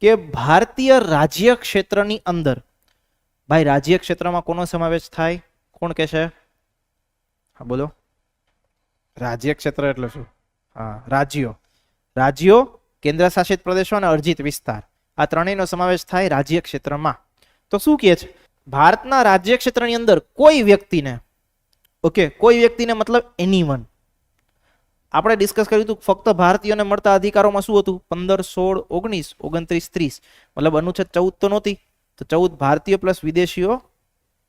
કે ભારતીય રાજ્ય ક્ષેત્રની અંદર. ભાઈ, રાજ્ય ક્ષેત્રમાં કોનો સમાવેશ થાય? કોણ કહેશે? હા, બોલો. રાજ્ય ક્ષેત્ર એટલે શું? હા, રાજ્યો. રાજ્યો કેન્દ્ર શાસિત પ્રદેશો અને અર્જિત વિસ્તાર. આ ત્રણેયનો સમાવેશ થાય રાજ્ય ક્ષેત્રમાં. તો શું કહે છે? ભારતના રાજ્ય ક્ષેત્રની અંદર કોઈ વ્યક્તિને, ઓકે, કોઈ વ્યક્તિને મતલબ એનીવન આપણે ડિસ્કસ કર્યું હતું ફક્ત ભારતીયોને મળતા અધિકારોમાં શું હતું? પંદર, સોળ, ઓગણીસ, ઓગણત્રીસ, ત્રીસ. મતલબ અનુચ્છેદ ચૌદ તો નહોતી. તો ચૌદ ભારતીય પ્લસ વિદેશીઓ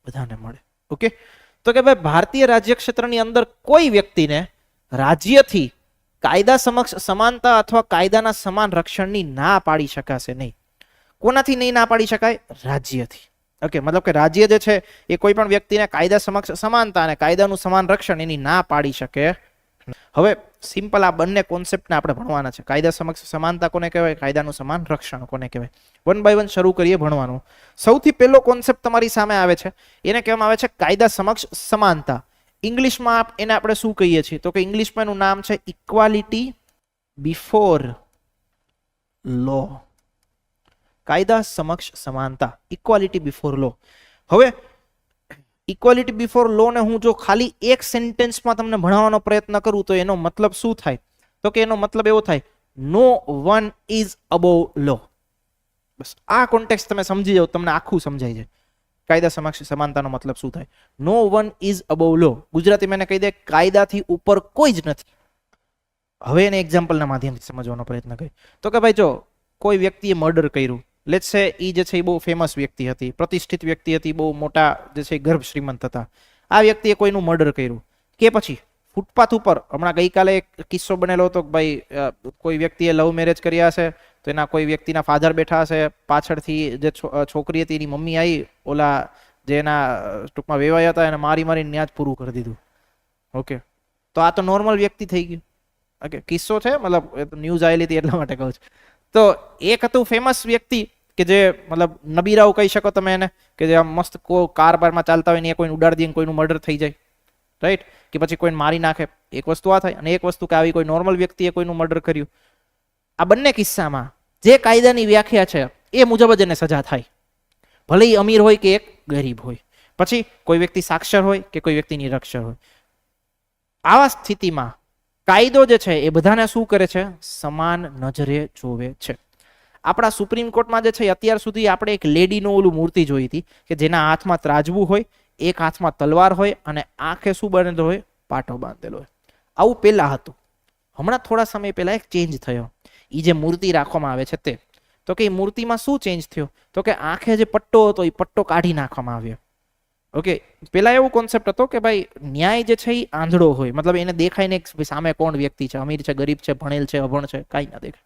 બધાને મળે. ઓકે? તો કે ભાઈ ભારતીય રાજ્ય ક્ષેત્રની અંદર કોઈ વ્યક્તિને રાજ્યથી કાયદા સમક્ષ સમાનતા અથવા કાયદાના સમાન રક્ષણની ના પાડી શકાશે નહીં. કોનાથી નહીં ના પાડી શકાય? રાજ્યથી. ઓકે? મતલબ કે રાજ્ય જે છે એ કોઈ પણ વ્યક્તિને કાયદા સમક્ષ સમાનતા અને કાયદાનું સમાન રક્ષણ એની ના પાડી શકે હવે સિમ્પલ આ બંને કોન્સેપ્ટને આપણે ભણવાના છે. કાયદા સમક્ષ સમાનતા કોને કહેવાય? કાયદાનું સમાન રક્ષણ કોને કહેવાય? વન બાય વન શરૂ કરીએ ભણવાનું. સૌથી પહેલો કોન્સેપ્ટ તમારી સામે આવે છે. એને કહેવામાં આવે છે કાયદા સમક્ષ સમાનતા. ઇંગ્લિશમાં આપ- એને આપણે શું કહીએ છીએ? તો કે ઇંગ્લિશમાં એનું નામ છે ઇક્વાલિટી બિફોર લો કાયદા સમક્ષ સમાનતા. ઇક્વાલિટી બિફોર લો હવે ઇક્વાલિટી બિફોર લો ને હું જો ખાલી એક સેન્ટેન્સમાં તમને ભણાવવાનો પ્રયત્ન કરું તો એનો મતલબ શું થાય? તો કે એનો મતલબ એવો થાય no one is above law બસ, આ કોન્ટેક્સ તમે સમજી જાઓ, તમને આખું સમજાય છે કાયદા સમક્ષ સમાનતાનો મતલબ શું થાય? No one is above law Gujarati મને કહી દે, કાયદાથી ઉપર કોઈ જ નથી. હવે એને એક્ઝામ્પલના માધ્યમથી સમજવાનો પ્રયત્ન કરી તો કે ભાઈ જો કોઈ વ્યક્તિએ મર્ડર કર્યું લેટ્સ છે એ જે છે એ બહુ ફેમસ વ્યક્તિ હતી, પ્રતિષ્ઠિત વ્યક્તિ હતી, બહુ મોટા જે છે ગર્ભ શ્રીમંત હતા. આ વ્યક્તિએ કોઈનું મર્ડર કર્યું? કે પછી? ફૂટપાથ ઉપર. હમણાં ગઈકાલે એક કિસ્સો બનેલો હતો કે ભાઈ કોઈ વ્યક્તિએ લવ મેરેજ કર્યા હશે, તો એના કોઈ વ્યક્તિના ફાધર બેઠા હશે, પાછળથી જે છોકરી હતી, એની મમ્મી આવી ઓલા જે એના ટૂંકમાં વેવાયા હતા, એને મારી મારીને ત્યાં જ પૂરું કરી દીધું. ઓકે તો આ તો નોર્મલ વ્યક્તિ થઈ ગયું. ઓકે કિસ્સો છે, મતલબ ન્યૂઝ આવેલી હતી એટલા માટે કહું છું. તો એક હતું ફેમસ વ્યક્તિ કે જે મતલબ નબીરાઓ કહી શકો તમે એને, કે જે મસ્ત કો કાર બારમાં ચાલતા હોય ને એ કોઈને ઉડાડી દે કોઈનું મર્ડર થઈ જાય. રાઈટ કે પછી કોઈને મારી નાખે. એક વસ્તુ આ થાય અને એક વસ્તુ કે આવી કોઈ નોર્મલ વ્યક્તિએ કોઈનું મર્ડર કર્યું. આ બંને કિસ્સામાં જે કાયદાની વ્યાખ્યા છે, એ મુજબ જ એને સજા થાય. ભલે એ અમીર હોય કે એક, ગરીબ હોય. પછી કોઈ વ્યક્તિ સાક્ષર હોય કે કોઈ વ્યક્તિ નિરક્ષર હોય. આવા સ્થિતિમાં કાયદો જે છે એ બધાને શું કરે છે? સમાન નજરે જોવે છે. આપણા સુપ્રીમ કોર્ટમાં જે છે અત્યાર સુધી આપણે એક લેડીનું ઓલું મૂર્તિ જોઈ હતી કે જેના હાથમાં ત્રાજવું હોય, એક હાથમાં તલવાર હોય અને આંખે શું બનેલો હોય? પાટો બાંધેલો હોય. આવું પહેલા હતું. હમણાં થોડા સમય પહેલા એક ચેન્જ થયો. એ જે મૂર્તિ રાખવામાં આવે છે તે. તો કે એ મૂર્તિમાં શું ચેન્જ થયો? તો કે આંખે જે પટ્ટો હતો એ પટ્ટો કાઢી નાખવામાં આવ્યો. ઓકે, પેલા એવું કોન્સેપ્ટ હતો કે ભાઈ, ન્યાય જે છે એ આંધળો હોય. મતલબ એને દેખાય ને સામે કોણ વ્યક્તિ છે? અમીર છે, ગરીબ છે, ભણેલ છે, અભણ છે, કાંઈ ના દેખાય.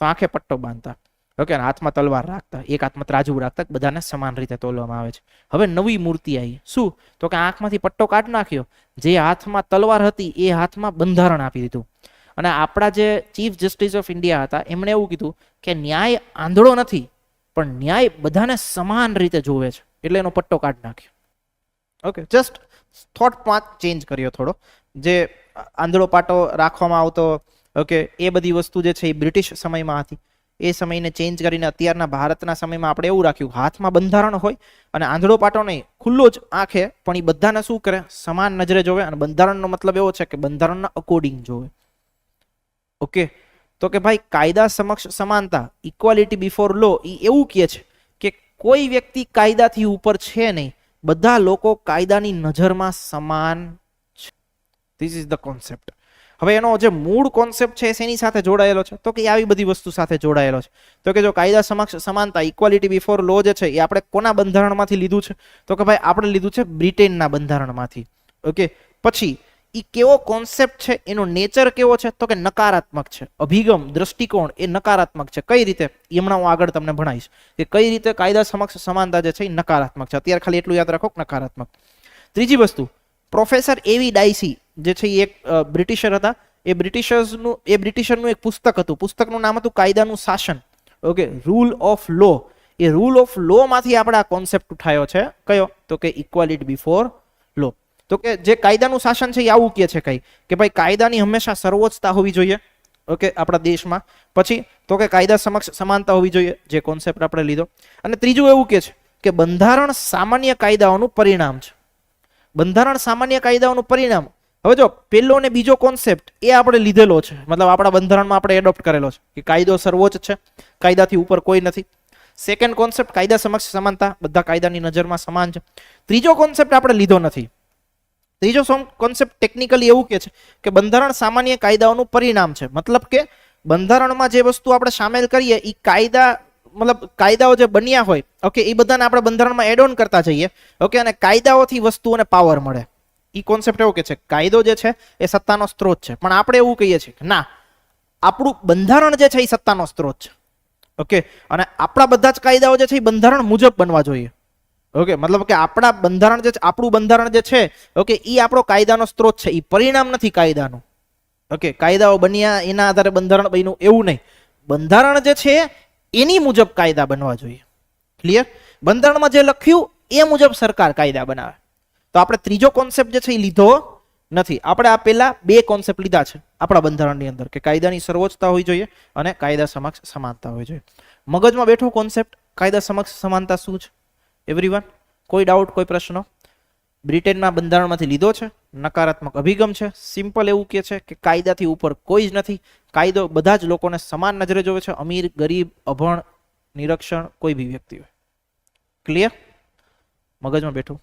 તો આંખે પટ્ટો બાંધતા. ઓકે હાથમાં તલવાર રાખતા. એક હાથમાં ત્રાજુ રાખતા બધાને સમાન રીતે તોલવામાં આવે છે. હવે નવી મૂર્તિ આવી. શું? તો કે આંખમાંથી પટ્ટો કાઢ નાખ્યો. જે હાથમાં તલવાર હતી, એ હાથમાં બંધારણ આપી દીધું. અને આપણા જે ચીફ જસ્ટિસ ઓફ ઇન્ડિયા હતા, એમણે એવું કીધું કે ન્યાય આંધળો નથી, પણ ન્યાય બધાને સમાન રીતે જોવે છે. એટલે એનો પટ્ટો કાઢી નાખ્યો. ઓકે જસ્ટ થોટ પાંચ ચેન્જ કર્યો થોડો. જે આંધળો પાટો રાખવામાં આવતો ઓકે એ બધી વસ્તુ જે છે એ બ્રિટિશ સમયમાં હતી. એ સમયને ચેન્જ કરીને અત્યારના ભારતના સમયમાં આપણે એવું રાખ્યું હાથમાં બંધારણ હોય અને આંધળો પાટો નહીં, ખુલ્લો જ આંખે પણ એ બધાને શું કરે? સમાન નજરે જોવે અને બંધારણનો મતલબ એવો છે કે બંધારણના અકોર્ડિંગ જોવે. ઓકે તો કે ભાઈ કાયદા સમક્ષ સમાનતા ઇક્વાલિટી બિફોર લો એ એવું કહે છે કે કોઈ વ્યક્તિ કાયદાથી ઉપર છે નહીં. બધા લોકો કાયદાની નજરમાં સમાન છે. ધીસ ઇઝ ધ કોન્સેપ્ટ હવે એનો જે મૂળ કોન્સેપ્ટ છે એની સાથે જોડાયેલો છે? તો કે આવી બધી વસ્તુ સાથે જોડાયેલો છે. તો કે જો કાયદા સમક્ષ સમાનતા ઇક્વાલિટી બિફોર લો જે છે, એ આપણે કોના બંધારણમાંથી લીધું છે? તો કે ભાઈ આપણે લીધું છે બ્રિટેનના બંધારણમાંથી. ઓકે પછી એ કેવો કોન્સેપ્ટ છે? એનો નેચર કેવો છે? તો કે નકારાત્મક છે. અભિગમ, દ્રષ્ટિકોણ એ નકારાત્મક છે. કઈ રીતે? એ હમણાં હું આગળ તમને ભણાવીશ. કે કઈ રીતે કાયદા સમક્ષ સમાનતા જે છે એ નકારાત્મક છે. અત્યારે ખાલી એટલું યાદ રાખો નકારાત્મક. ત્રીજી વસ્તુ પ્રોફેસર એવી ડાયસી જે છે એ એક બ્રિટિશર હતા. એ બ્રિટિશર્સનું, એ બ્રિટિશરનું એક પુસ્તક હતું. પુસ્તકનું નામ હતું કાયદાનું શાસન. ઓકે રૂલ ઓફ લો એ રૂલ ઓફ લો માંથી આપણે આ કોન્સેપ્ટ ઉઠાયો છે. કયો? તો કે ઇક્વાલિટી બિફોર લો તો કે જે કાયદાનું શાસન છે એ આવું કે છે કઈ, કે ભાઈ કાયદાની હંમેશા સર્વોચ્ચતા હોવી જોઈએ, ઓકે, આપણા દેશમાં. પછી તો કે કાયદા સમક્ષ સમાનતા હોવી જોઈએ, જે કોન્સેપ્ટ આપણે લીધો. અને ત્રીજું એવું કે છે કે બંધારણ સામાન્ય કાયદાઓનું પરિણામ છે. બંધારણ સામાન્ય કાયદાઓનું પરિણામ. હવે જો પહેલો ને બીજો કોન્સેપ્ટ એ આપણે લીધેલો છે. મતલબ આપણા બંધારણમાં આપણે એડોપ્ટ કરેલો છે, કે કાયદો સર્વોચ્ચ છે, કાયદાથી ઉપર કોઈ નથી. સેકન્ડ કોન્સેપ્ટ કાયદા સમક્ષ સમાનતા, બધા કાયદાની નજરમાં સમાન છે. ત્રીજો કોન્સેપ્ટ આપણે લીધો નથી. ત્રીજો કોન્સેપ્ટ ટેકનિકલી એવું કે છે કે બંધારણ સામાન્ય કાયદાઓનું પરિણામ છે. મતલબ કે બંધારણમાં જે વસ્તુ આપણે સામેલ કરીએ એ કાયદા, મતલબ કાયદાઓ જે બન્યા હોય ઓકે એ બધાને આપણે બંધારણમાં એડ ઓન કરતા જઈએ ઓકે અને કાયદાઓથી વસ્તુઓને પાવર મળે. એ કોન્સેપ્ટ એવો કે છે, કાયદો જે છે, એ સત્તાનો સ્ત્રોત છે. પણ આપણે એવું કહીએ છીએ ના, આપણું બંધારણ જે છે એ સત્તાનો સ્ત્રોત છે. ઓકે અને આપણા બધા જ કાયદાઓ જે છે એ બંધારણ મુજબ બનવા જોઈએ. ઓકે મતલબ કે આપણા બંધારણ જે છે, આપણું બંધારણ જે છે ઓકે એ આપણો કાયદાનો સ્ત્રોત છે એ પરિણામ નથી કાયદાનું. ઓકે કાયદાઓ બન્યા, એના આધારે બંધારણ બન્યું, એવું નહીં. બંધારણ જે છે, એની મુજબ કાયદા બનવા જોઈએ. ક્લિયર બંધારણમાં જે લખ્યું, એ મુજબ સરકાર કાયદા બનાવે. તો આપણે ત્રીજો કોન્સેપ્ટ જે છે એ લીધો નથી. આપણે આ પહેલા બે કોન્સેપ્ટ લીધા છે, આપણા બંધારણની અંદર, કે કાયદાની સર્વોચ્ચતા હોવી જોઈએ અને કાયદા સમક્ષ સમાનતા હોવી જોઈએ. મગજમાં બેઠો કોન્સેપ્ટ કાયદા સમક્ષ સમાનતા શું છે? એવરીવન કોઈ ડાઉટ કોઈ પ્રશ્નો? બ્રિટેનના બંધારણમાંથી લીધો છે, નકારાત્મક અભિગમ છે સિમ્પલ એવું કે છે કે કાયદાથી ઉપર કોઈ જ નથી. કાયદો બધા જ લોકોને સમાન નજરે જોવે છે, અમીર, ગરીબ, અભણ, નિરક્ષણ, કોઈ બી વ્યક્તિ હોય. ક્લિયર મગજમાં બેઠું.